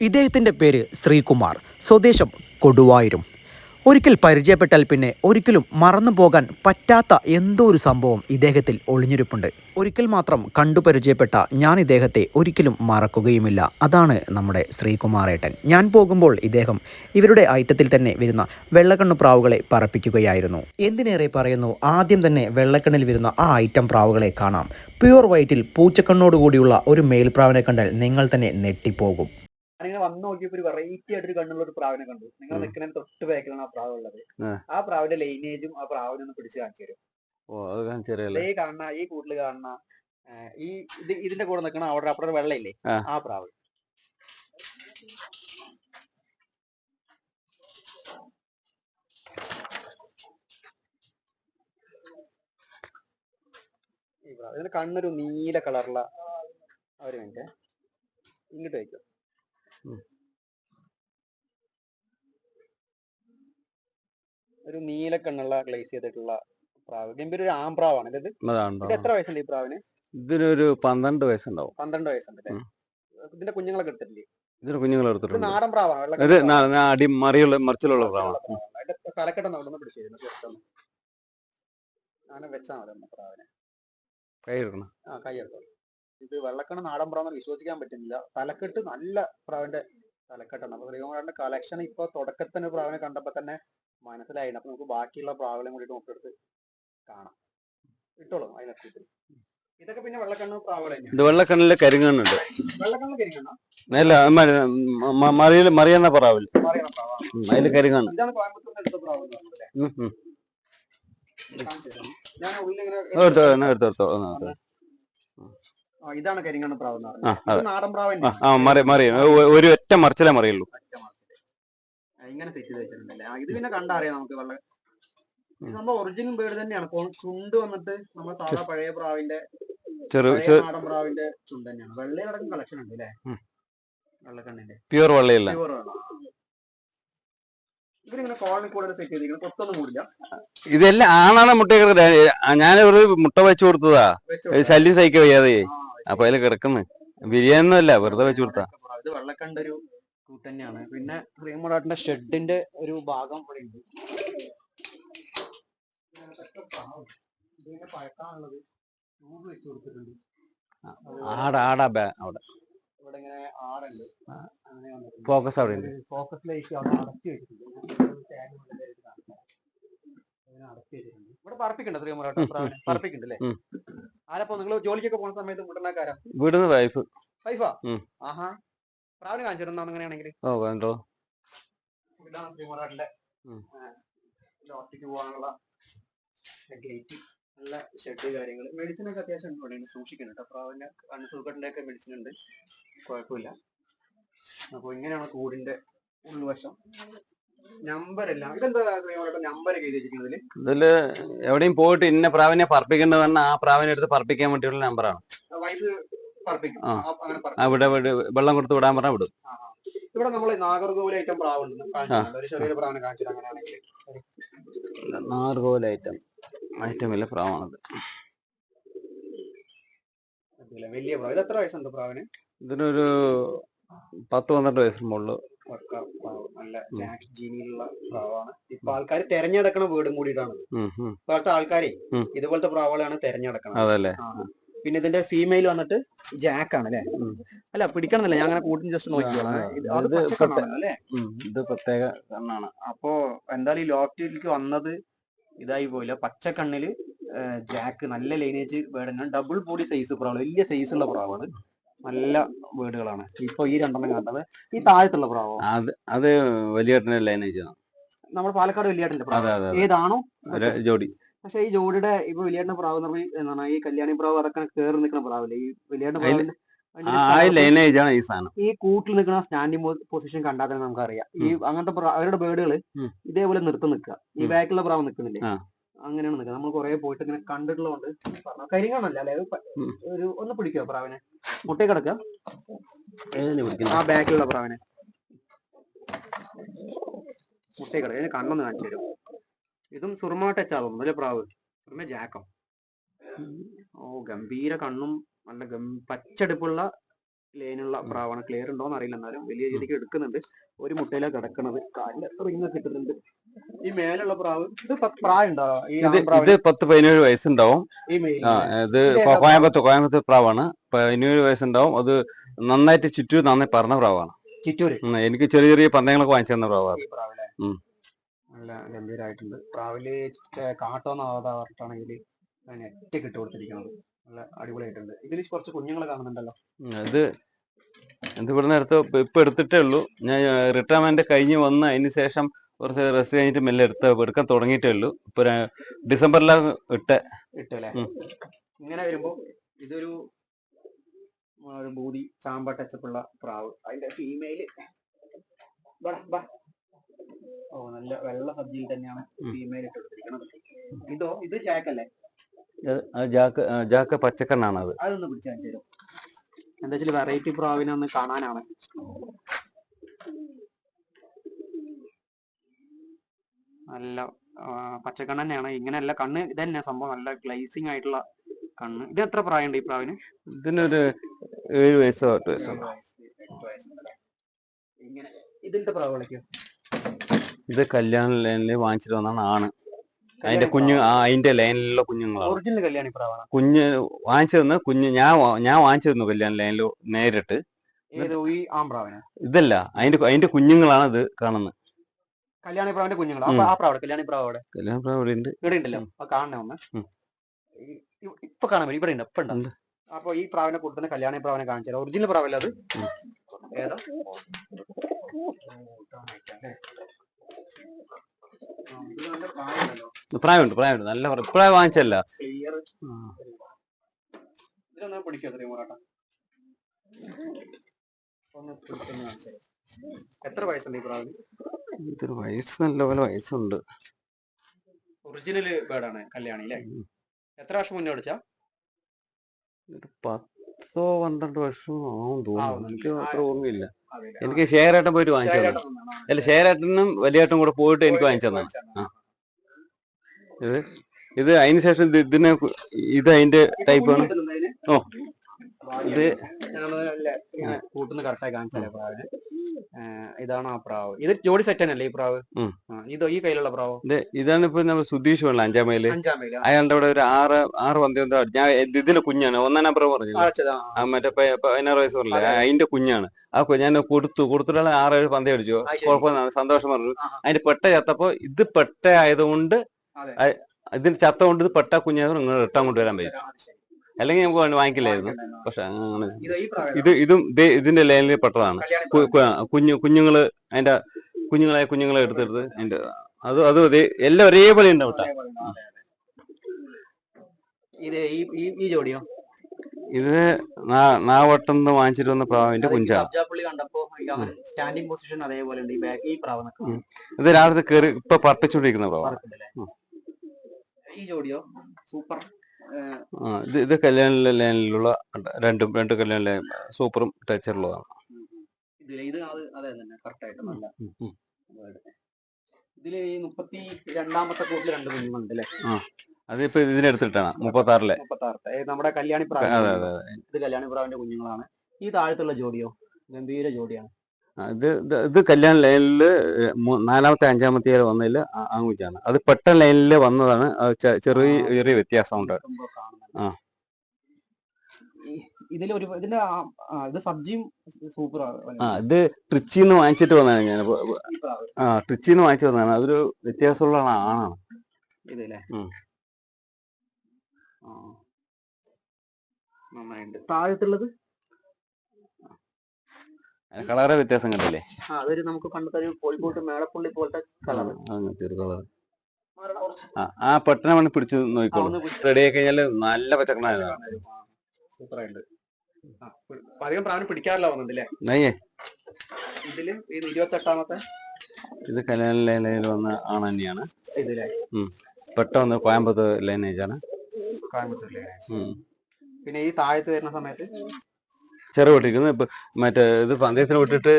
ഇദ്ദേഹത്തിന്റെ പേര് ശ്രീകുമാർ. സ്വദേശം കൊടുവായൂരും. ഒരിക്കൽ പരിചയപ്പെട്ടാൽ പിന്നെ ഒരിക്കലും മറന്നു പോകാൻ പറ്റാത്ത എന്തോ ഒരു സംഭവം ഇദ്ദേഹത്തിൽ ഒളിഞ്ഞിരിപ്പുണ്ട്. ഒരിക്കൽ മാത്രം കണ്ടു പരിചയപ്പെട്ട ഞാൻ ഇദ്ദേഹത്തെ ഒരിക്കലും മറക്കുകയുമില്ല. അതാണ് നമ്മുടെ ശ്രീകുമാറേട്ടൻ ഞാൻ പോകുമ്പോൾ ഇദ്ദേഹം ഇവരുടെ ഐറ്റത്തിൽ തന്നെ വരുന്ന വെള്ളക്കണ്ണു പ്രാവുകളെ പറപ്പിക്കുകയായിരുന്നു. എന്തിനേറെ പറയുന്നു? ആദ്യം തന്നെ വെള്ളക്കണ്ണിൽ വരുന്ന ആ ഐറ്റം പ്രാവുകളെ കാണാം. പ്യുവർ വൈറ്റിൽ പൂച്ചക്കണ്ണോടുകൂടിയുള്ള ഒരു മേൽപ്രാവിനെ കണ്ടാൽ നിങ്ങൾ തന്നെ നെട്ടിപ്പോകും ഞാനിങ്ങനെ വന്ന് നോക്കിയപ്പോ ഒരു വെറൈറ്റി ആയിട്ട് ഒരു കണ്ണുള്ള ഒരു പ്രാവിനെ കണ്ടു. നിങ്ങൾ നിൽക്കുന്ന തൊട്ട് ബാക്കിലാണ് ആ പ്രാവ് ഉള്ളത് ആ. പ്രാവിന്റെ ലൈനേജും ആ പ്രാവിനെ ഒന്ന് പിടിച്ച് കാണിച്ചു തരും. ഈ കാണുന്ന ഈ കൂട്ടിൽ കാണുന്ന ഈ ഇത് ഇതിന്റെ കൂടെ നിൽക്കണ അവിടെ അപ്പുറത്ത് വെള്ളയില്ലേ? ആ. പ്രാവ്. ഇതിന്റെ കണ്ണൊരു നീല കളറുള്ള ഒരു മിനിറ്റ് ഇങ്ങോട്ട് വയ്ക്കും. ഒരു നീല കണ്ണുള്ള ഗ്ലേസ് ചെയ്തിട്ടുള്ള പ്രാവ്. ഗംഭീര ഒരു ആംപ്രാവാണ് ഇത് ഇത് എത്ര വയസ്സുണ്ട് ഈ പ്രാവിന്? ഇതിനൊരു പന്ത്രണ്ട് വയസ്സുണ്ടാവും. പന്ത്രണ്ട് വയസ്സുണ്ട്. ഇതിന്റെ കുഞ്ഞുങ്ങളൊക്കെ എടുത്തിട്ടില്ലേ? ഇതിന് കുഞ്ഞുങ്ങൾ എടുത്തിട്ടുണ്ട്. നാടൻ പ്രാവാണ്? ഇത് അടി മറിയുള്ള മറിച്ചിലുള്ള പ്രാവാണ്. തലക്കെട്ടെന്ന് അവിടെ നിന്ന് പിടിച്ചിരുന്നു അങ്ങനെ വെച്ചാൽ മതി പ്രാവിനെ. കൈ എടുക്കണം. ആ കൈ എടുത്തോളൂ. ഇത് വെള്ളക്കണ്ണ് നാടൻ പ്രാവെന്ന് വിശ്വസിക്കാൻ പറ്റുന്നില്ല. തലക്കെട്ട് നല്ല പ്രാവിന്റെ തലക്കെട്ടാണ്. അപ്പൊ ശ്രീകുമാറിന്റെ കളക്ഷൻ ഇപ്പൊ തുടക്കത്തിന് പ്രാവിനെ കണ്ടപ്പോ തന്നെ മനസ്സിലായി. അപ്പൊ നമുക്ക് ബാക്കിയുള്ള പ്രാവുകളെയും കൂടിയിട്ട് നോക്കിയെടുത്ത് കാണാം. ഇട്ടോളൂ അതിനകത്ത് ഇതൊക്കെ പിന്നെ വെള്ളക്കണ്ണ് പ്രാവുകൾ ഇത് വെള്ളക്കണ്ണിലെ കരിങ്ങണ്ണുണ്ട് വെള്ളക്കണ്ണ് കരിക്കണ്ട അല്ല മറിയൽ പ്രാവിൽ. അതിൽ കരിങ്ങണ്ണ് ഇതാണ് കോയമ്പത്തൂരിന്റെ അടുത്ത പ്രാവ്. ഞാൻ ഉള്ളിൽ ഇങ്ങനെ എടുത്തോ എടുത്തോ എടുത്തോ. ഇതാണ് കരിങ്ങാണ് പ്രാവ് എന്ന് ഇത് നാടൻ പ്രാവ് ആ തന്നെയാണ്. ആ മറി ഒരു ഒറ്റ മറിച്ചിലേ മറിയുള്ളൂ. ഇങ്ങനെ സെറ്റ് ചെയ്ത് വെച്ചിട്ടുണ്ടല്ലേ ഇത് പിന്നെ കണ്ടറിയാം നമുക്ക് വളരെ നമ്മൾ ഒറിജിനൽ ബേർഡ് തന്നെയാണ്. ചുണ്ട് വന്നിട്ട് നമ്മൾ സാധാ പഴയ പ്രാവിന്റെ നാടൻ പ്രാവിന്റെ ചുണ്ട് തന്നെയാണ്. വെള്ളയിലടക്കം കളക്ഷൻ ഉണ്ട് അല്ലേ. വെള്ളക്കണ്ണിന്റെ. പ്യൂർ വെള്ളയില്ല. പ്യൂർ കൂടില്ല. ഇതെല്ലാം ആണാണ് മുട്ടയൊക്കെ ഞാൻ ഒരു മുട്ട വെച്ചു കൊടുത്തതാ. ശല്യം സഹിക്കാൻ വയ്യാതെ അപ്പൊ അതിൽ കിടക്കുന്നു. ബിരിയാണി അല്ല വെറുതെ വെച്ചു കൊടുത്താ. ഇത് വെള്ളക്കണ്ട ഒരു കൂട്ട് തന്നെയാണ്. പിന്നെ ശ്രീമടാട്ടിന്റെ ഷെഡിന്റെ ഒരു ഭാഗം ഇവിടെ ഉണ്ട്. ഇതിങ്ങനെ പഴക്കാനുള്ളത് ട്യൂബ് വെച്ച് കൊടുത്തിട്ടുണ്ട് ആട ആടാ അവിടെ. ഇവിടെ ഇങ്ങനെ ആടുണ്ട്. ഫോക്കസ് അവിടെ ഉണ്ട്. ഫോക്കസ് ലൈറ്റ് അവിടെ അടച്ചു വെച്ചിട്ടുണ്ട്. തരാം. അടച്ചു ഇവിടെ പറപ്പിക്കണ്ട അല്ലേ ഉം. ആരപ്പോ നിങ്ങൾ ജോലിക്കൊക്കെ പോണ സമയത്ത് മുട്ടനാക്കാരാ വീടുന്ന് വൈഫ്. വൈഫാ? ആഹാ. പ്രാവിനെ കാണിച്ചിരുന്നാ അങ്ങനെയാണെങ്കിൽ ഓ കണ്ടോ ഇതാണ് ശ്രീമറാട്ടിന്റെ ഉം. ലോട്ടിക്ക് പോകാനുള്ള ഗേറ്റ് നല്ല ഷെഡ് കാര്യങ്ങൾ മെഡിസിൻ ഒക്കെ അത്യാവശ്യം ഉണ്ട് ഇവിടെ സൂക്ഷിക്കണം കേട്ടോ പ്രാവിന്റെ അണുസൂക്കട്ടിന്റെ ഒക്കെ മെഡിസിൻ ഉണ്ട്. കുഴപ്പമില്ല. അപ്പൊ ഇങ്ങനെയാണ് കൂടിന്റെ ഉൾവശം. നമ്പർ എല്ലാം ഇതെന്താ നമ്പർ ഇതിൽ എവിടെയും പോയിട്ട് ഇന്ന പ്രാവിനെ പറപ്പിക്കേണ്ടത് തന്നെ ആ പ്രാവിനെ എടുത്ത് പറപ്പിക്കാൻ വേണ്ടിയുള്ള നമ്പറാണ് വൈഫ് പറപ്പിക്കും. അവിടെ വെള്ളം കൊടുത്ത് വിടാൻ പറഞ്ഞാൽ വിടും. ഇവിടെ നമ്മൾ നാഗർകോവിൽ ഐറ്റം പ്രാവുണ്ട്. ഒരു ചെറിയൊരു പ്രാവിനെ കാണിച്ചിട്ട് അങ്ങനെയാണെങ്കിൽ. നാർകോൽ ഐറ്റം. ഐറ്റം ഇല്ല പ്രാവാണത്. വലിയ പ്രാവ്. ഇത് എത്ര വയസ്സുണ്ട് പ്രാവിന്? ഇതിനൊരു പത്ത് പന്ത്രണ്ട് വയസ്സിന് മുകളിൽ വർക്ക പ്രാവ് നല്ല ജാക്ക് ജീനിയിലുള്ള പ്രാവാണ്. ഇപ്പൊ ആൾക്കാർ തെരഞ്ഞെടുക്കണ വീടും കൂടിയിട്ടാണ് ഇപ്പോഴത്തെ ആൾക്കാരെ. ഇതുപോലത്തെ പ്രാവുകളാണ് തെരഞ്ഞെടുക്കുന്നത് അതല്ലേ. പിന്നെ ഇതിന്റെ ഫീമെയിൽ വന്നിട്ട് ജാക്ക് ആണ് അല്ലെ? അല്ല പിടിക്കണമെന്നില്ല. ഞാൻ അങ്ങനെ കൂട്ടിന് ജസ്റ്റ് നോക്കിയാണ് പ്രത്യേക കണ്ണാണ്. അപ്പോ എന്തായാലും ഈ ലോക്റ്റിലേക്ക് വന്നത് ഇതായി പോയില്ല. പച്ചക്കണ്ണിൽ ജാക്ക് നല്ല ലൈനേജ് വേർഡാണ് ഡബിൾ ബോഡി സൈസ് പ്രാവ്. വലിയ സൈസ് ഉള്ള പ്രാവാണ്. നല്ല വീടുകളാണ്. ഇപ്പൊ ഈ രണ്ടെണ്ണം കണ്ടത്. ഈ താഴത്തുള്ള പ്രാവോ? അത് അത് വലിയ ലൈനേജ് ആണ് നമ്മൾ പാലക്കാട് വലിയേട്ടന്റെ പ്രാവ്? ഏതാണോ? ജോഡി. പക്ഷെ ഈ ജോഡിയുടെ ഇപ്പൊ വലിയാട്ടിന്റെ പ്രാവ് എന്ന് പറഞ്ഞാൽ എന്താണ് ഈ കല്യാണി പ്രാവ് അതൊക്കെ കേറി നിൽക്കുന്ന പ്രാവില്ലേ? ഈ വലിയാട്ടിന്റെ പ്രാവിന്റെ ഈ സാധനം. ഈ കൂട്ടിൽ നിൽക്കുന്ന സ്റ്റാൻഡിംഗ് പൊസിഷൻ കണ്ടാൽ തന്നെ നമുക്കറിയാം. ഈ അങ്ങനത്തെ അവരുടെ ബേർഡുകൾ ഉം. ഇതേപോലെ നിർത്തി നിൽക്കുക. ഈ ബാക്കിലുള്ള പ്രാവ് നിൽക്കുന്നില്ലേ. അങ്ങനെയാണ് നിൽക്കുക നമ്മൾ കുറെ പോയിട്ട് ഇങ്ങനെ കണ്ടിട്ടുള്ളതുകൊണ്ട് പറഞ്ഞു കരിങ്ങാണല്ല അല്ലെ. ഒരു ഒന്ന് പിടിക്കുക പ്രാവിനെ? മുട്ടേ കിടക്കുക? ആ ബാക്കിലുള്ള പ്രാവിനെ. മുട്ടേ കിടക്കുക ഇതിന് കണ്ണൊന്ന് കാണിച്ചു തരും. ഇതും സുർമ ടച്ച് അല്ലെ പ്രാവ്. സുർമ ജാക്കം. ഓ ഗംഭീര കണ്ണും നല്ല പച്ചടുപ്പുള്ള ലൈനുള്ള പ്രാവാണ്. ക്ലിയർ ഉണ്ടോന്ന് അറിയില്ല. എന്നാലും വലിയ രീതിക്ക് എടുക്കുന്നുണ്ട്. ഒരു മുട്ടയിലാണ് കിടക്കുന്നത് കാലിൽ എത്ര റിങ് കിട്ടുന്നുണ്ട്. ഈ മേലുള്ള പ്രാവ് ഇത് ഈ ഇത് പത്ത് പതിനേഴ് വയസ്സുണ്ടാവും. ഇത് കോയമ്പത്തൂർ കോയമ്പത്തൂർ പ്രാവാണ്. പതിനേഴ് വയസ്സുണ്ടാവും. അത് നന്നായിട്ട് ചുറ്റൂർ നന്നായി പറഞ്ഞ പ്രാവാണ്. ചിറ്റൂര്? എനിക്ക് ചെറിയ ചെറിയ പന്തയങ്ങളൊക്കെ വാങ്ങിച്ചു തന്ന പ്രാവാണ്. നല്ല ഗംഭീരമായിട്ടുണ്ട് പ്രാവിൽ ചെ- കാട്ടോന്നാവാതാണെങ്കിൽ നെറ്റ് ഇട്ട് കൊടുത്തിരിക്കുന്നത്. നല്ല അടിപൊളിയായിട്ടുണ്ട്. ഇതിൽ കുറച്ച് കുഞ്ഞുങ്ങളെ കാണുന്നുണ്ടല്ലോ. ഇത് ഇത് ഇവിടുന്ന് നേരത്തെ ഇപ്പൊ എടുത്തിട്ടേ ഉള്ളൂ. ഞാൻ റിട്ടയർമെന്റ് കഴിഞ്ഞ് വന്ന് അതിന് ശേഷം കുറച്ച് റെസ്റ്റ് കഴിഞ്ഞിട്ട് മെല്ലെ എടുത്ത് എടുക്കാൻ തുടങ്ങിയിട്ടേ ഉള്ളൂ. ഇപ്പൊ ഡിസംബറിലാണ് ഇട്ട്. ഇട്ടല്ലേ ഇങ്ങനെ വരുമ്പോ ഇതൊരു ഒരു ബൂതി ചാമ്പ ടച്ചപ്പുള്ള പ്രാവ്. അതിന്റെ ഫീമെയിൽ ഓ നല്ല വെള്ള സബ്ജിയിൽ തന്നെയാണ് ഫീമെയിൽ ഇട്ട് കൊടുത്തിരിക്കുന്നത് ഇതോ ഇത് ചാക്കല്ലേ അത് ജാക്ക് ജാക്ക് പച്ചക്കണ്ണാണ് അത് അതൊന്ന് പിടിച്ചു തരും. എന്താ വെച്ചാൽ വെറൈറ്റി പ്രാവിനെ ഒന്ന് കാണാനാണ്. നല്ല പച്ചക്കണ്ണ് തന്നെയാണ്. ഇങ്ങനെയല്ല കണ്ണ് ഇതന്നെ സംഭവം. നല്ല ഗ്ലൈസിങ് ആയിട്ടുള്ള കണ്ണ്. ഇത് എത്ര പ്രായമുണ്ട് ഈ പ്രാവിന്? ഇതിനൊരു ഏഴ് വയസ്സോ എട്ട് വയസ്സോ. ഇങ്ങനെ ഇതിലത്തെ പ്രാവ് വിളിക്കും. ഇത് കല്യാണ ലൈനിൽ വാങ്ങിച്ചിട്ട് വന്നാണ് ആണ്. അതിന്റെ കുഞ്ഞു ആ അതിന്റെ ലൈനിലുള്ള കുഞ്ഞുങ്ങളാണ്. ഒറിജിനൽ കല്യാണി പ്രാവാണ്. കുഞ്ഞ് വാങ്ങിച്ചു തന്ന കുഞ്ഞ് ഞാൻ ഞാൻ വാങ്ങിച്ചു തന്നു കല്യാണ ലൈനിൽ നേരിട്ട്. ഇതല്ല അതിന്റെ അതിന്റെ കുഞ്ഞുങ്ങളാണ് ഇത് കാണുന്നത്. കല്യാണി പ്രാവിന്റെ കുഞ്ഞുങ്ങൾ. ആ പ്രാവിടെ കല്യാണി പ്രാവ് കല്യാണി കല്യാണ ഇവിടെ ഉണ്ട് ഇവിടെ ഉണ്ടല്ലോ അപ്പൊ കാണണേ ഒന്ന് ഇപ്പൊ കാണാൻ പറ്റും. ഇവിടെ ഉണ്ട് ഇപ്പൊ ഉണ്ട്. അപ്പൊ ഈ പ്രാവിനെ കൊടുത്തുന്ന കല്യാണി പ്രാവിനെ കാണിച്ചാൽ ഒറിജിനൽ പ്രാവല്ല അത്. ഏതാ? പ്രായമുണ്ട് പ്രായമുണ്ട്. നല്ല പ്രായം. വാങ്ങിച്ചല്ല എത്ര വയസ്സുണ്ട് ഈ പ്രാവിന്? ഇതൊരു വയസ്സ് നല്ലപോലെ വയസ്സുണ്ട്. ഒറിജിനൽ ബേർഡാണ് കല്യാണി അല്ലേ? എത്ര വർഷം മുന്നേ അടിച്ചാ ഒരു പത്തോ പന്ത്രണ്ട് വർഷം ആവും തോന്നുന്നു. എനിക്ക് അത്ര ഓർമ്മയില്ല. എനിക്ക് ഷെയറായിട്ടും പോയിട്ട് വാങ്ങിച്ചു അല്ല ഷെയറായിട്ടും വലിയേട്ടും കൂടെ പോയിട്ട് എനിക്ക് വാങ്ങിച്ചു തന്നെ ഇത് ഇത് അതിന് ശേഷം ഇതിനെ ഇത് അതിന്റെ ടൈപ്പ് ആണ്. ഓ. ഇത് കൂട്ടുന്ന കറക്റ്റായി കാണിച്ചാലേ പ്രാവിന്. ഇതാണ് ആ പ്രാവ്. ഇത് ജോഡി സെറ്റ് തന്നെയല്ലേ ഈ പ്രാവ്? ഇത് ഈ കയ്യിലുള്ള പ്രാവ്? ഇത് ഇതാണ് ഇപ്പൊ നമ്മൾ സുധീഷ് വേണ്ട അഞ്ചാം മൈൽ അയാളുടെ അവിടെ ഒരു ആറ് ആറ് പന്തി എന്താ ഞാൻ ഇതിന്റെ ഇതിലെ കുഞ്ഞാണ്. ഒന്നാം നമ്പർ പറഞ്ഞു മറ്റേ പതിനാറ് വയസ്സ് പറഞ്ഞില്ല? അതിന്റെ കുഞ്ഞാണ്. ആ ഞാൻ കൊടുത്തു. കൊടുത്തിട്ടുള്ള ആറേഴ് പന്തി അടിച്ചു. കുഴപ്പമൊന്നും സന്തോഷം പറഞ്ഞു. അതിന്റെ പെട്ട ചത്തപ്പോ ഇത് പെട്ട ആയതുകൊണ്ട് അതെ. അ- ഇതിന് ചത്ത കൊണ്ട് ഇത് പെട്ട കുഞ്ഞായതുകൊണ്ട് നിങ്ങൾ റിട്ടേൺ കൊണ്ടുവരാൻ പറ്റും. അല്ലെങ്കിൽ നമുക്ക് വാങ്ങിക്കില്ലായിരുന്നു. പക്ഷെ അങ്ങനെ. ഇത് ഇത് ഇതിന്റെ ലൈനിൽ പെട്ടതാണ്. കുഞ്ഞു കുഞ്ഞുങ്ങൾ അതിന്റെ കുഞ്ഞുങ്ങളെ കുഞ്ഞുങ്ങളെ എടുത്തെടുത്ത് അതിന്റെ അത് അത് ഒരേ എല്ലാം ഒരേപോലെ ഉണ്ടാവും. അതെ, അതെ. ഇത് ഈ ജോഡിയോ? ഇത് നാവട്ടം വാങ്ങിച്ചിട്ട് വന്ന പ്രാവിന്റെ കുഞ്ചാണ് സ്റ്റാൻഡിംഗ് പൊസിഷൻ അതേപോലെ ഉണ്ട്. ഈ പ്രാവ്. ഇത് രാത്രി കയറി ഇപ്പൊ പറപ്പിച്ചോണ്ടിരിക്കുന്ന പ്രാവ്. ഈ ജോഡിയോ? സൂപ്പർ. ഇത് ഇത് കല്യാണ ലൈനിലുള്ള രണ്ടും രണ്ട് കല്യാണ ലൈൻ സൂപ്പറും ടച്ചറുള്ളതാണ് ഇതിൽ മുപ്പത്തി രണ്ടാമത്തെ കൂട്ടിൽ രണ്ട് കുഞ്ഞുങ്ങളുണ്ട് അല്ലേ? അതിപ്പോ ഇതിനെടുത്തിട്ടാണ് മുപ്പത്തി ആറിലെ മുപ്പത്തി ആറത്തെ നമ്മുടെ കല്യാണി പ്രാവ്. ഇത് കല്യാണി പ്രാവിന്റെ കുഞ്ഞുങ്ങളാണ്. ഈ താഴത്തുള്ള ജോഡിയോ? ഗംഭീര ജോഡിയാണ്. ഇത് ഇത് കല്യാൺ ലൈനിൽ നാലാമത്തെ അഞ്ചാമത്തെ ഇയർ വന്നതിൽ ആങ്കുച്ചാണ് അത് പെട്ട ലൈനിൽ വന്നതാണ്. ചെറിയ ചെറിയ വ്യത്യാസമുണ്ട്. ആ. ഒരു ഇതിന്റെ ഇത് സബ്ജിയും സൂപ്പർ ആ ഇത് ട്രിച്ചിന്ന് വാങ്ങിച്ചിട്ട് വന്നതാണ് ഞാൻ. ആ ട്രിച്ചിന്ന് വാങ്ങിച്ചു വന്നതാണ്. അതൊരു വ്യത്യാസമുള്ള ആണാണ് ഇതല്ലേ. നന്നായിട്ടുണ്ട് താഴത്തുള്ളത്? കളറെ വ്യത്യാസം കണ്ടില്ലേ? ആ അതൊരു നമുക്ക് പണ്ടത്തെ ഒരു കോഴിക്കോട്ട് മേളപ്പുള്ളി പോലത്തെ കളർ ആ പെട്ടെന്ന് വേണം പിടിച്ചു നോക്കിക്കോളൂ. റെഡി ആയി കഴിഞ്ഞാൽ നല്ല അധികം പ്രാവിനെ പിടിക്കാറില്ല വന്നിട്ടില്ലേ ഇതിലും ഇത് ഇരുപത്തി എട്ടാമത്തെ ഇത് കല്യാണ ലൈനിൽ വന്ന ആണ് തന്നെയാണ്. പെട്ടെന്ന് കോയമ്പത്തൂർ ലൈനേജ് ആണ്. കോയമ്പത്തൂർ. പിന്നെ ഈ താഴത്ത് വരുന്ന സമയത്ത് ചെറു പൊട്ടിക്കുന്നു ഇപ്പൊ മറ്റേ ഇത് പന്തയത്തിന് വിട്ടിട്ട്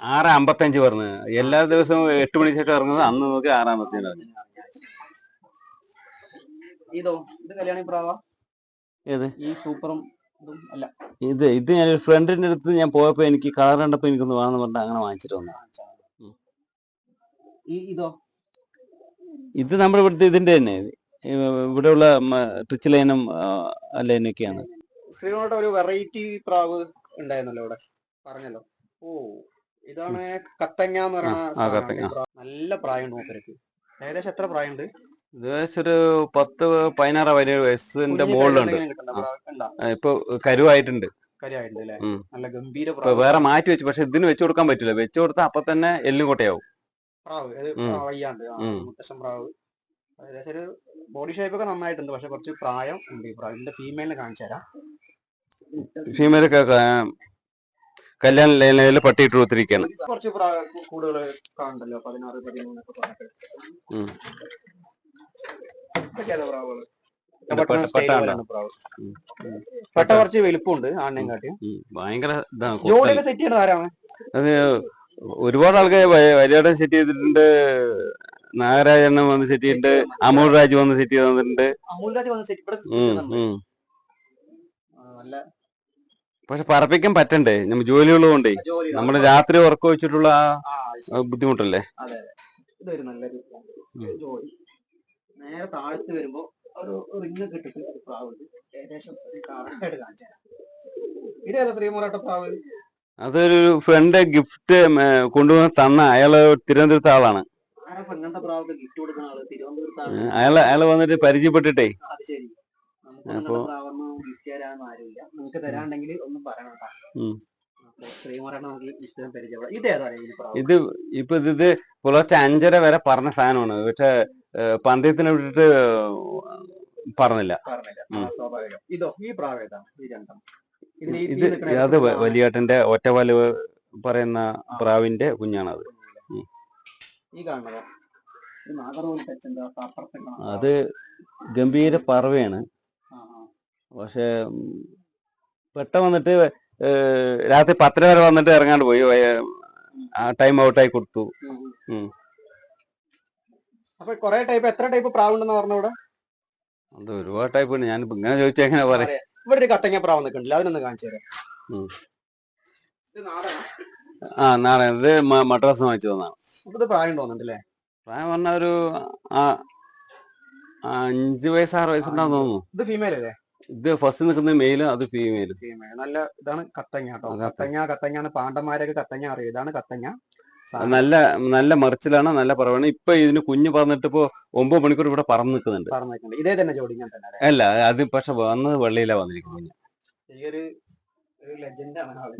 ആറ് അമ്പത്തഞ്ച് പറഞ്ഞു. എല്ലാ ദിവസവും എട്ട് മണി ശേഷം ഇറങ്ങുന്നത് അന്ന് നോക്കി ആറാമത്തേന് ഇറങ്ങി. ഇതോ? ഇത് കല്യാണി പ്രാവ? ഏത്? ഈ സൂപ്പറും അല്ല. ഇത് ഇത് ഞാൻ ഒരു ഫ്രണ്ടിന്റെ അടുത്ത് ഞാൻ പോയപ്പോ എനിക്ക് കളർ കണ്ടപ്പോ എനിക്കൊന്ന് വേണമെന്ന് പറഞ്ഞിട്ട് അങ്ങനെ വാങ്ങിച്ചിട്ട് വന്നു ഇതോ? ഇത് നമ്മുടെ ഇവിടുത്തെ ഇതിന്റെ തന്നെ. ഇവിടെയുള്ള ട്രിച്ച് ലൈനും ലൈനൊക്കെയാണ് ശ്രീനോട്ട് ഒരു വെറൈറ്റി പ്രാവ് ഉണ്ടായിരുന്നല്ലോ ഇവിടെ പറഞ്ഞല്ലോ. ഓ ഇതാണ് കത്തങ്ങ എന്ന് പറയുന്ന. നല്ല പ്രായം മൂപ്പരക്ക് ഏകദേശം എത്ര പ്രായമുണ്ട്? ഏകദേശം ഒരു പത്ത് പതിനാറ് പതിനേഴ് വയസ്സിന്റെ മുകളിലുണ്ട്. ഇപ്പൊ കരുവായിട്ടുണ്ട്. നല്ല ഗംഭീര വേറെ മാറ്റി വെച്ചു പക്ഷെ ഇതിന് വെച്ചു കൊടുക്കാൻ പറ്റില്ല. വെച്ചു കൊടുത്താൽ അപ്പൊ തന്നെ എല്ലും കൊട്ടയാവും. ഏകദേശം ഒരു ബോഡി ഷേപ്പ് ഒക്കെ നന്നായിട്ടുണ്ട് പക്ഷെ കുറച്ച് പ്രായം ഉണ്ട് ഈ ഇതിന്റെ ഫീമെയിലിനെ കാണിച്ചു തരാം ഫീമെയിലൊക്കെ കല്യാണ ലൈനയിൽ പട്ടിയിട്ട് ഒത്തിരിക്കാണ് കുറച്ച് കാണണ്ടല്ലോ പതിനാറ് പതിമൂന്നൊക്കെ പറഞ്ഞിട്ട്. പട്ട- കുറച്ച് വലുപ്പമുണ്ട് കാട്ടിയും. ഭയങ്കര സെറ്റ് ചെയ്യണത് ആരാണ്? അത് ഒരുപാട് ആൾക്കാർ വരിയാടം സെറ്റ് ചെയ്തിട്ടുണ്ട്. നാഗരാജനെ വന്ന് സെറ്റ് ചെയ്തിട്ടുണ്ട്. അമൂൽ രാജ് വന്ന് സെറ്റ് ചെയ്തിട്ടുണ്ട്. തന്നിട്ടുണ്ട് അമൂൽ രാജ് വന്ന് സെറ്റ് പക്ഷെ പറപ്പിക്കാൻ പറ്റണ്ടേ? നമ്മൾ ജോലികളും കൊണ്ടേ നമ്മൾ രാത്രി ഉറക്കം വെച്ചിട്ടുള്ള ആ ബുദ്ധിമുട്ടല്ലേ? ഇതൊരു നല്ലൊരു ജോലി. നേരെ താഴത്ത് വരുമ്പോ ഒരു റിങ് കിട്ടിട്ട് ഒരു പ്രാവുണ്ട് ഏകദേശം കാണാനായിട്ട് കാണിച്ചു ഇതേതാ ശ്രീമോറാട്ട പ്രാവ്? അതൊരു ഫ്രണ്ട് ഗിഫ്റ്റ് കൊണ്ടുവന്ന് തന്ന. അയാൾ തിരുവനന്തപുരത്തെ ആളാണ്. അയാൾ അയാൾ വന്നിട്ട് പരിചയപ്പെട്ടിട്ടേ. നിങ്ങൾക്ക് തരാണ്ടെങ്കിൽ ഒന്ന് പറയണം ഇത് ഇപ്പൊ ഇത് പുലർച്ചെ അഞ്ചര വരെ പറഞ്ഞ സാധനമാണ്. പക്ഷെ പന്തയത്തിനെ വിട്ടിട്ട് പറഞ്ഞില്ല. ഇതോ ഈ ഈ രണ്ടും ഇത് അത്? വലിയേട്ടന്റെ ഒറ്റവൽ പറയുന്ന പ്രാവിന്റെ കുഞ്ഞാണത്? അത് ഗംഭീര പറവയാണ്. പക്ഷെ പെട്ട വന്നിട്ട് രാത്രി പത്തര വരെ വന്നിട്ട് ഇറങ്ങാണ്ട് പോയി. ആ ടൈം ഔട്ടായി കൊടുത്തു. അപ്പൊ കൊറേ ടൈപ്പ് എത്ര ടൈപ്പ് പറഞ്ഞു ഇവിടെ? അത് ഒരുപാട് ടൈപ്പ് ഉണ്ട്. ഞാനിപ്പോ ഇങ്ങനെ ചോദിച്ചാൽ എങ്ങനെ പറയാം? ഇവിടെ ഒരു കത്തങ്ങ പ്രാവ് അതിനൊന്ന് കാണിച്ചു തരാം. ആ നാളെ ഇത് മദ്രാസ് വാങ്ങിച്ചു തന്നാണ് ഇത് പ്രായം തോന്നുന്നുണ്ടല്ലേ പ്രായം പറഞ്ഞ ഒരു അഞ്ചു വയസ്സ് ആറ് വയസ്സുണ്ടാവും തോന്നുന്നു. ഇത് ഫീമെയിൽ അല്ലേ? ഇത് ഫസ്റ്റ് നിൽക്കുന്ന മെയിൽ അത് ഫീമെയിൽ ഫീമെയിൽ നല്ല ഇതാണ് കത്തങ്ങ കേട്ടോ കത്തങ്ങ. കത്തങ്ങ പാണ്ഡന്മാരൊക്കെ കത്തങ്ങ അറിയാം? ഇതാണ് കത്തങ്ങ. നല്ല നല്ല മറിച്ചിലാണ് നല്ല പറവാണ്. ഇപ്പൊ ഇതിന് കുഞ്ഞ് പറഞ്ഞിട്ട് ഇപ്പൊ ഒമ്പത് മണിക്കൂർ ഇവിടെ പറന്ന് നിൽക്കുന്നുണ്ട്. ഇതേ തന്നെ ജോഡി അല്ല? അത് പക്ഷെ വന്നത് വെള്ളിയിലാ വന്നിരിക്കുന്നത് കുഞ്ഞ്. ഈ ഒരു ലെജൻഡാണ് ആൾ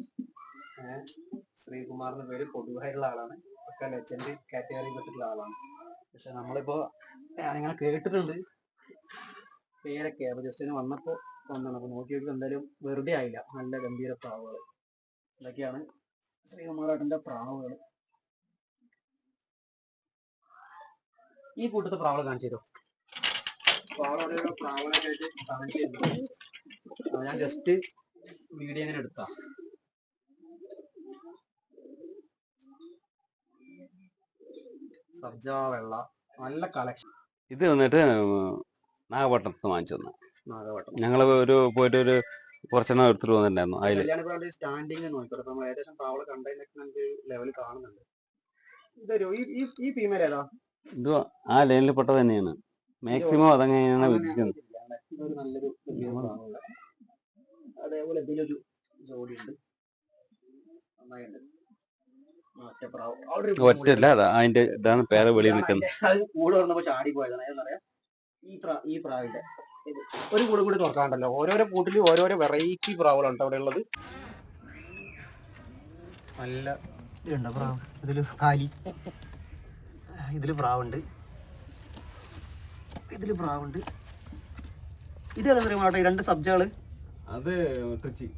ശ്രീകുമാർ എന്ന പേര് പൊതുവായിട്ടുള്ള ആളാണ്. ഒക്കെ ലെജൻഡ് കാറ്റഗറി പെട്ടിട്ടുള്ള ആളാണ്. പക്ഷെ നമ്മളിപ്പോ ഞാനിങ്ങനെ കേട്ടിട്ടുണ്ട്. പേരൊക്കെ അപ്പൊ ജസ്റ്റ് ഇങ്ങനെ വന്നപ്പോ വന്നാണ്. അപ്പൊ നോക്കി നോക്കി എന്തായാലും വെറുതെ ആയില്ല. നല്ല ഗംഭീര പ്രാവുകൾ. ഇതൊക്കെയാണ് ശ്രീകുമാരാട്ടന്റെ പ്രാവുകൾ. ഈ കൂട്ടത്തെ പ്രാവുകൾ കാണിച്ചു തരുമോ? ഞാൻ ജസ്റ്റ് വീഡിയോ ഇങ്ങനെ എടുത്താ സബ്ജ വെള്ള. നല്ല കളക്ഷൻ ഇത് വന്നിട്ട് നാഗപട്ടണത്ത് വാങ്ങിച്ചു തന്നെ. ഞങ്ങൾ ഒരു പോയിട്ട് ഒരു കുറച്ചെണ്ണം എടുത്തിട്ട് വന്നിട്ടുണ്ടായിരുന്നു സ്റ്റാൻഡിങ് നോക്കിക്കോട്ടെ നമ്മൾ ഏകദേശം പ്രാവൾ കണ്ടതിനൊക്കെ നമുക്ക് ലെവൽ കാണുന്നുണ്ട്. ഇതൊരു ഈ ഈ ഫീമെയിൽ ഏതാ? ഇത് ആ ലൈനിൽ പെട്ടത് തന്നെയാണ്. മാക്സിമം അതങ്ങനെയാണ് വിധിക്കുന്നത്? ഇതൊരു നല്ലൊരു. അതേപോലെ ഇതിലൊരു നന്നായിട്ടുണ്ട്. ഒറ്റല്ല അത് അതിന്റെ ഇതാണ് പേരെ വെളിയിൽ നിൽക്കുന്നത്. അത് കൂടെ വന്നപ്പോ ചാടി പോയതാണ്. ഈ പ്രാ ഈ പ്രാവിന്റെ ഒരു കൂടെ കൂടി തുറക്കാണ്ടല്ലോ ഓരോരോ കൂട്ടിൽ ഓരോരോ വെറൈറ്റി പ്രാവുകളുണ്ട് അവിടെ ഉള്ളത്. നല്ല ഇതുണ്ട് പ്രാവ്? ഇതിൽ കാലി. ഇതിൽ പ്രാവുണ്ട്. ഇതിൽ പ്രാവുണ്ട്. ഇതേതാ പറയുമ്പോൾ ഈ രണ്ട് സബ്ജകൾ? അത് ട്രിച്ചി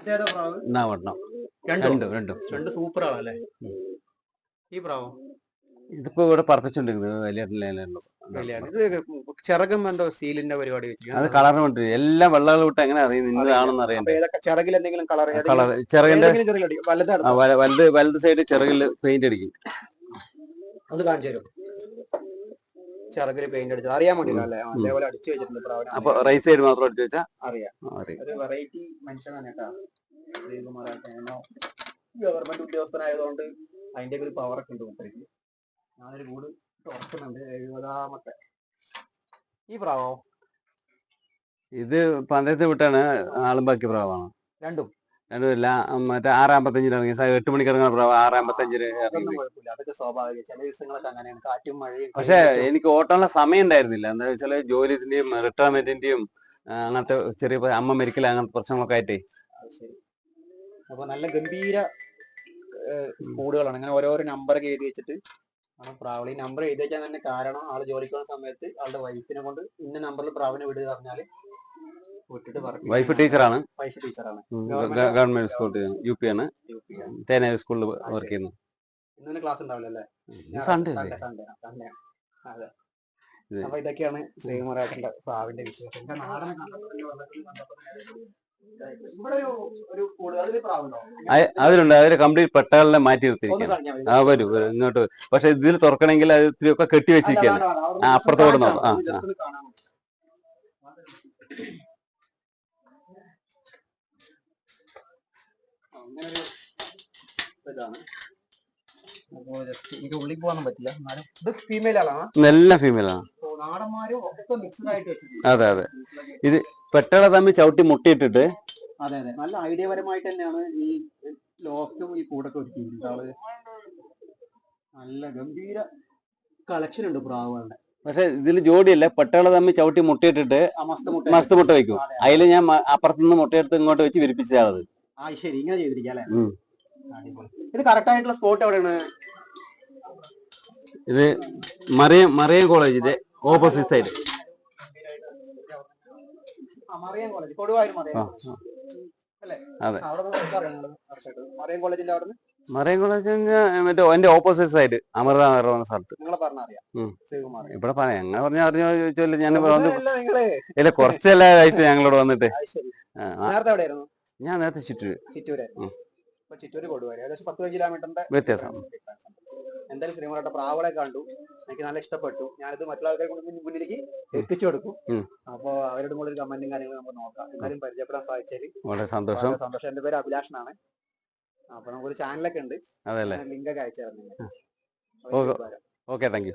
ഇതേതാ പ്രാവ്? രണ്ടും? രണ്ടും രണ്ട്. സൂപ്പർ ആവല്ലേ ഈ പ്രാവോ? ഇതിപ്പോ ഇവിടെ പറപ്പിച്ചോണ്ടിരിക്കുന്നത് ചിറകും എന്തോ സീലിന്റെ പരിപാടി അത് കളർ കൊണ്ട് എല്ലാ വെള്ളകൾ വിട്ട് എങ്ങനെ അറിയും? നിന്നതാണെന്ന് അറിയാം ചിറകിൽ എന്തെങ്കിലും കളർ കളർ. ചെറുകിന്റെ വലത് വലത് സൈഡ് ചിറകിൽ പെയിന്റ് അടിക്കും. അത് കാണിച്ചു തരും ചിറകിൽ പെയിന്റ് അടിച്ചത് അറിയാൻ വേണ്ടിയിട്ടല്ലേ അടിച്ചു വെച്ചിട്ടുണ്ട് അപ്പൊ റൈറ്റ് സൈഡ് മാത്രം അടിച്ചു വെച്ചാ അറിയാം. ഒരു വെറൈറ്റി മനുഷ്യനാണ് കേട്ടാ. ഗവൺമെന്റ് ഉദ്യോഗസ്ഥനായതുകൊണ്ട് അതിന്റെ ഒരു പവർ ഒക്കെ ഉണ്ട് മൂപ്പർക്ക് ഞാനൊരു കൂട് തുറക്കുന്നുണ്ട് എഴുപതാമത്തെ. ഈ പ്രാവോ? ഇത് പന്തയത്ത് വിട്ടാണ് ആളുമ്പാക്കി പ്രാവാണ്. രണ്ടും? രണ്ടുമില്ല മറ്റേ ആറാമ്പത്തഞ്ചിന് ഇറങ്ങി. സ- എട്ട് മണിക്ക് ഇറങ്ങുന്ന പ്രാവ് ആറാമ്പത്തഞ്ചിന് അമ്പത്തഞ്ചിന് അതൊക്കെ സ്വാഭാവികം. ചില ദിവസങ്ങളൊക്കെ അങ്ങനെയാണ്. കാറ്റും മഴയും പക്ഷെ എനിക്ക് ഓട്ടാനുള്ള സമയം ഉണ്ടായിരുന്നില്ല. എന്താ വെച്ചാൽ ജോലിന്റെയും റിട്ടയർമെന്റിന്റെയും അങ്ങനത്തെ ചെറിയ അമ്മ മരിക്കൽ അങ്ങനത്തെ പ്രശ്നങ്ങളൊക്കെ ആയിട്ടേ. അപ്പൊ നല്ല ഗംഭീര സ്കൂളുകളാണ്. അങ്ങനെ ഓരോരോ നമ്പറൊക്കെ എഴുതി വെച്ചിട്ട് ആണ് പ്രാവളി നമ്പർ എഴുതി വെക്കാൻ തന്നെ കാരണം ആൾ ജോലിക്ക് പോകുന്ന സമയത്ത് ആളുടെ വൈഫിനെ കൊണ്ട് ഇന്ന നമ്പറിൽ പ്രാവിനെ വിടുക പറഞ്ഞാൽ വിട്ടിട്ട് വൈഫ് ടീച്ചറാണ് വൈഫ് ടീച്ചറാണ് ഗവൺമെന്റ് സ്കൂൾ യു പി ആണ്. തേനായ സ്കൂളിൽ വർക്ക് ചെയ്യുന്നു. Class Sunday Sunday Sunday Sunday അതെ. അപ്പൊ ഇതൊക്കെയാണ് ശ്രീകുമാരേട്ടന്റെ പ്രാവിന്റെ വിശേഷം. അതിലുണ്ട്. അതിൽ കംപ്ലീറ്റ് പെട്ടകളിനെ മാറ്റി ഒന്ന് നിർത്തിയിരിക്കുകയാണ്. ആ വരൂ ഇങ്ങോട്ട്. പക്ഷെ ഇതിൽ തുറക്കണമെങ്കിൽ അത് ഇത്തിരി ഒക്കെ കെട്ടി വെച്ചിരിക്കുകയാണ്. ആ അപ്പുറത്തോട് നോക്കാം. ആ, ആ, ജസ്റ്റ് എനിക്ക് ഉള്ളിൽ പോകാനും പറ്റില്ല. എന്നാലും ഇത് ഫീമെയിൽ ആളാണ്. നല്ല ആണ്. നാടന്മാരും ഒക്കെ മിക്സ്ഡ് ആയിട്ട് വെച്ചിട്ടുണ്ട്. അതെ അതെ. പെട്ടട തമ്മിൽ ചവിട്ടി മുട്ടിയിട്ടിട്ട് അതെ അതെ. നല്ല ഐഡിയ പരമായിട്ട് തന്നെയാണ് ഈ ലോക്കും ഈ കൂടൊക്കെ ഒരുക്കിയിരിക്കുന്നത്. ആൾ നല്ല ഗംഭീര കളക്ഷൻ ഉണ്ട് പ്രാവുകളുടെ പക്ഷെ ഇതിൽ ജോഡിയല്ല. പെട്ടകളെ തമ്മിൽ ചവിട്ടി മുട്ടിയിട്ടിട്ട് മസ്ത് മുട്ട വെക്കും. അതെ, അതിൽ ഞാൻ അപ്പുറത്തുനിന്ന് മുട്ടയെടുത്ത് ഇങ്ങോട്ട് വെച്ച് വിരിപ്പിച്ചതാണത് ആ ശരി. ഇങ്ങനെ ചെയ്തിരിക്കാം അല്ലേ. ഇത് കറക്റ്റ് ആയിട്ടുള്ള സ്പോട്ട് എവിടെയാണ്? ഇത് മറിയം മറിയം കോളേജിന്റെ opposite side Mariyam college Koduvayur Mariyam അതെ. മറിയം കോളേജിന്റെ അവിടെ മറിയം കോളേജ് മറ്റേ എന്റെ ഓപ്പോസിറ്റ് സൈഡ് അമൃത നഗർ എന്ന സ്ഥലത്ത്. ഇവിടെ പറയാം. ഞങ്ങൾ പറഞ്ഞ അറിഞ്ഞോ ചോദിച്ചാൽ ഞാൻ ഇല്ല കുറച്ചല്ലേ ആയിട്ട് ഞങ്ങളോട് വന്നിട്ട്. ഞാൻ നേരത്തെ ചുറ്റൂര്. ചുറ്റൂര്. ചിറ്റൂര് കൊടുവരെ. ഏകദേശം പത്ത് കിലോമീറ്ററിന്റെ വ്യത്യാസം. എന്തായാലും ശ്രീകുമാരുടെ പ്രാവളെ കണ്ടു. എനിക്ക് നല്ല ഇഷ്ടപ്പെട്ടു. ഞാനിത് മറ്റുള്ള ആൾക്കാരെ കൊണ്ട് മുന്നിലേക്ക് എത്തിച്ചു കൊടുക്കും. അപ്പോ അവരുടെ കൂടെ ഒരു കമന്റും കാര്യങ്ങളും നമുക്ക് നോക്കാം. എന്തായാലും പരിചയപ്പെടാൻ സാധിച്ചതിൽ വളരെ സന്തോഷം. സന്തോഷം. എന്റെ പേര് അഭിലാഷ് എന്നാണ് അപ്പൊ നമുക്കൊരു ചാനലൊക്കെ ഉണ്ട്. അതല്ലേ ലിങ്ക് ഒക്കെ അയച്ചു തരുന്നുണ്ട്. Okay thank you.